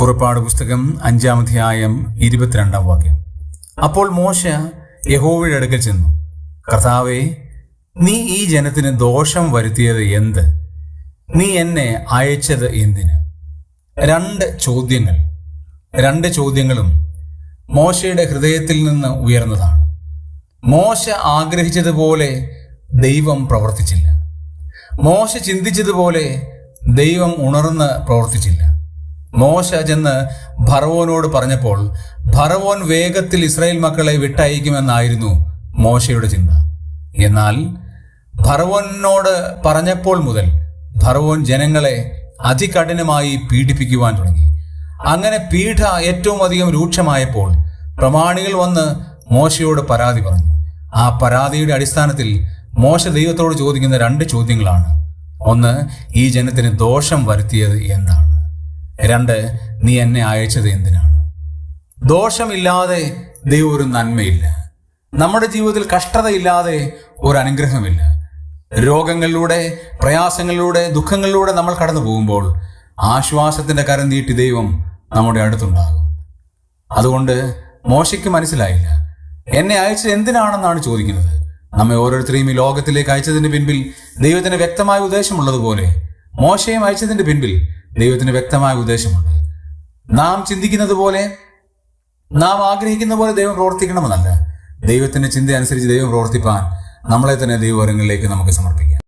പുറപ്പാട് പുസ്തകം അഞ്ചാം അധ്യായം ഇരുപത്തിരണ്ടാം വാക്യം. അപ്പോൾ മോശ യഹോവയുടെ അടുക്കൽ ചെന്നു. കർത്താവേ നീ ഈ ജനത്തിന് ദോഷം വരുത്തിയത് എന്ത്? നീ എന്നെ അയച്ചത് എന്തിന്? രണ്ട് ചോദ്യങ്ങൾ. രണ്ട് ചോദ്യങ്ങളും മോശയുടെ ഹൃദയത്തിൽ നിന്ന് ഉയർന്നതാണ്. മോശ ആഗ്രഹിച്ചതുപോലെ ദൈവം പ്രവർത്തിച്ചില്ല. മോശ ചിന്തിച്ചതുപോലെ ദൈവം ഉണർന്ന് പ്രവർത്തിച്ചില്ല. മോശ ചെന്ന് ഭറവോനോട് പറഞ്ഞപ്പോൾ ഭറവോൻ വേഗത്തിൽ ഇസ്രായേൽ മക്കളെ വിട്ടയക്കുമെന്നായിരുന്നു മോശയുടെ ചിന്ത. എന്നാൽ ഭറവോനോട് പറഞ്ഞപ്പോൾ മുതൽ ഭറവോൻ ജനങ്ങളെ അതികഠിനമായി പീഡിപ്പിക്കുവാൻ തുടങ്ങി. അങ്ങനെ പീഠ ഏറ്റവും അധികം രൂക്ഷമായപ്പോൾ പ്രമാണികൾ വന്ന് മോശയോട് പരാതി പറഞ്ഞു. ആ പരാതിയുടെ അടിസ്ഥാനത്തിൽ മോശ ദൈവത്തോട് ചോദിക്കുന്ന രണ്ട് ചോദ്യങ്ങളാണ്. ഒന്ന് ഈ ജനത്തിന് ദോഷം വരുത്തിയത് എന്താണ്? രണ്ട് നീ എന്നെ അയച്ചത് എന്തിനാണ്? ദോഷമില്ലാതെ ദൈവം ഒരു നന്മയില്ല. നമ്മുടെ ജീവിതത്തിൽ കഷ്ടതയില്ലാതെ ഒരു അനുഗ്രഹമില്ല. രോഗങ്ങളിലൂടെ പ്രയാസങ്ങളിലൂടെ ദുഃഖങ്ങളിലൂടെ നമ്മൾ കടന്നു പോകുമ്പോൾ ആശ്വാസത്തിന്റെ കരം നീട്ടി ദൈവം നമ്മുടെ അടുത്തുണ്ടാകും. അതുകൊണ്ട് മോശയ്ക്ക് മനസ്സിലായില്ല. എന്നെ അയച്ചത് എന്തിനാണെന്നാണ് ചോദിക്കുന്നത്. നമ്മെ ഓരോരുത്തരെയും ഈ ലോകത്തിലേക്ക് അയച്ചതിന്റെ പിൻപിൽ ദൈവത്തിന് വ്യക്തമായ ഉദ്ദേശമുള്ളതുപോലെ മോശയും അയച്ചതിന്റെ പിൻപിൽ ദൈവത്തിന് വ്യക്തമായ ഉദ്ദേശമുണ്ട്. നാം ചിന്തിക്കുന്നത് പോലെ നാം ആഗ്രഹിക്കുന്ന പോലെ ദൈവം പ്രവർത്തിക്കണമെന്നല്ല. ദൈവത്തിന്റെ ചിന്ത അനുസരിച്ച് ദൈവം പ്രവർത്തിപ്പാൻ നമ്മളെ തന്നെ ദൈവവരങ്ങളിലേക്ക് നമുക്ക് സമർപ്പിക്കാം.